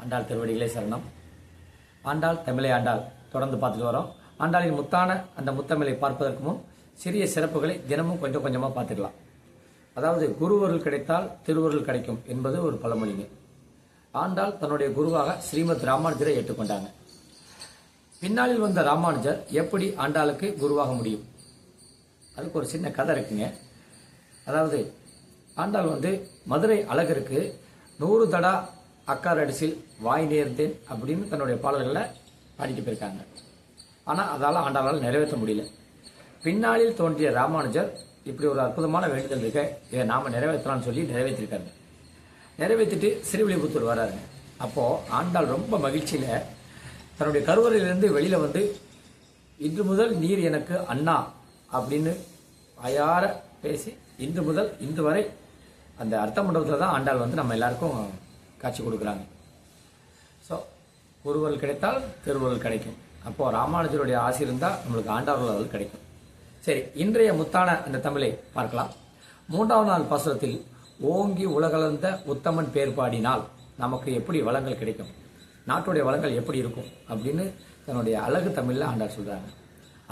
ஆண்டாள் திருவடிகளே சரணம். ஆண்டாள் தமிழை ஆண்டாள் தொடர்ந்து பார்த்துட்டு வரோம். ஆண்டாளின் முத்தான அந்த முத்தமிழை பார்ப்பதற்கு முன் சிறிய சிறப்புகளை தினமும் கொஞ்சம் கொஞ்சமாக பார்த்துக்கலாம். அதாவது குருவருள் கிடைத்தால் திருவருள் கிடைக்கும் என்பது ஒரு பழமொழிங்க. ஆண்டாள் தன்னுடைய குருவாக ஸ்ரீமத் ராமானுஜரை ஏற்றுக்கொண்டாங்க. பின்னாளில் வந்த ராமானுஜர் எப்படி ஆண்டாளுக்கு குருவாக முடியும்? அதுக்கு ஒரு சின்ன கதை இருக்குங்க. அதாவது ஆண்டாள் வந்து மதுரை அழகருக்கு நூறு தடா அக்கார் அடிசில் வாய் நேர்ந்தேன் அப்படின்னு தன்னுடைய பாடல்களில் பாடிட்டு போயிருக்காங்க. ஆனால் அதால் ஆண்டாளால் நிறைவேற்ற முடியல. பின்னாளில் தோன்றிய ராமானுஜர் இப்படி ஒரு அற்புதமான வேண்டுதல் இருக்க இதை நாம் நிறைவேற்றலாம்னு சொல்லி நிறைவேற்றிருக்காரு. நிறைவேற்றிட்டு சிறுவில்லிபுத்தூர் வராருங்க அப்போது ஆண்டாள் ரொம்ப மகிழ்ச்சியில் தன்னுடைய கருவறையிலிருந்து வெளியில் வந்து இன்று முதல் நீர் எனக்கு அண்ணா அப்படின்னு அயார பேசி இன்று முதல் இன்று வரை அந்த அர்த்த மண்டபத்தில் தான் ஆண்டாள் வந்து நம்ம எல்லாருக்கும் காட்சி கொடுக்குறாங்க. ஸோ குருவல் கிடைத்தால் திருவருள் கிடைக்கும். அப்போது ராமானுஜருடைய ஆசை இருந்தால் நம்மளுக்கு ஆண்டாள் கிடைக்கும். சரி இன்றைய முத்தான அந்த தமிழை பார்க்கலாம். மூன்றாவது நாள் பாசுரத்தில் ஓங்கி உலகளந்த உத்தமன் பேர் பாடினால் நமக்கு எப்படி வளங்கள் கிடைக்கும்? நாட்டுடைய வளங்கள் எப்படி இருக்கும்? அப்படின்னு தன்னுடைய அழகு தமிழில் ஆண்டார் சொல்கிறாங்க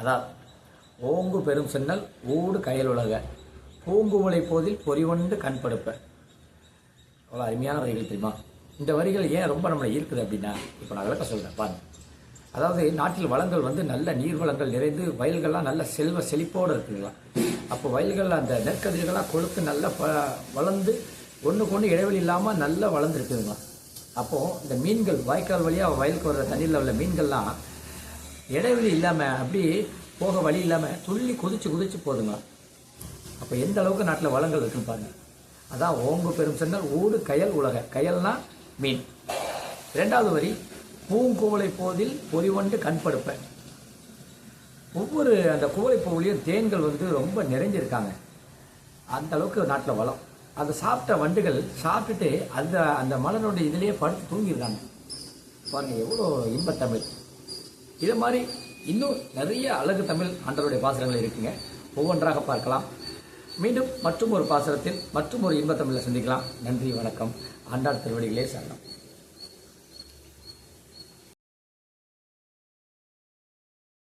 அதாவது ஓங்கு பெரும் சென்னல் ஊடு கயல் உலக. பூங்குவலை போதில் பொறிவண்டு கண் படுப்ப. அவ்வளோ அருமையான வரிகள் தெரியுமா? இந்த வரிகள் ஏன் ரொம்ப நம்மளை ஈர்க்குது அப்படின்னா இப்போ நான் விளக்க சொல்கிறேன் பாருங்க. அதாவது நாட்டில் வளங்கள் வந்து நல்ல நீர் வளங்கள் நிறைந்து வயல்கள்லாம் நல்ல செல்வ செழிப்போடு இருக்குங்களா அப்போ வயல்களில் அந்த நெற்கதிர்கள்லாம் கொழுத்து நல்லா ப வளர்ந்து ஒன்றுக்கு ஒன்று இடைவெளி இல்லாமல் நல்லா வளர்ந்துருக்குதுங்களா அப்போது இந்த மீன்கள் வாய்க்கால் வழியாக வயலுக்கு வர்ற தண்ணியில் உள்ள மீன்கள்லாம் இடைவெளி இல்லாமல் அப்படியே போக வழி இல்லாமல் துள்ளி குதிச்சு குதிச்சு போதுங்க அப்போ எந்த அளவுக்கு நாட்டில் வளங்கள் இருக்குன்னு பாருங்கள் அதான் ஓங்கு பெரும் சென்னல் ஊடு கயல் உலக. கயல்னா மீன். இரண்டாவது வரி பூங்குவளை போதில் பொறிவண்டு கண்படுப்ப ஒவ்வொரு அந்த குவளை பூவிலையும் தேன்கள் வந்து ரொம்ப நிறைஞ்சிருக்காங்க. அந்த அளவுக்கு நாட்டில் வளம். அதை சாப்பிட்ட வண்டுகள் சாப்பிட்டுட்டு அந்த அந்த மலனுடைய இதிலேயே படுத்து தூங்கியிருக்காங்க பாருங்கள் எவ்வளோ இன்பத்தமிழ் இது மாதிரி இன்னும் நிறைய அழகு தமிழ் அன்றருடைய பாசுரங்கள் இருக்குங்க. ஒவ்வொன்றாக பார்க்கலாம். மீண்டும் மற்றும் ஒரு பாசனத்தில் மற்றும் ஒரு இன்பத்தமிழை சந்திக்கலாம். நன்றி வணக்கம். ஆண்டாள் திருவடிகளே சரணம்.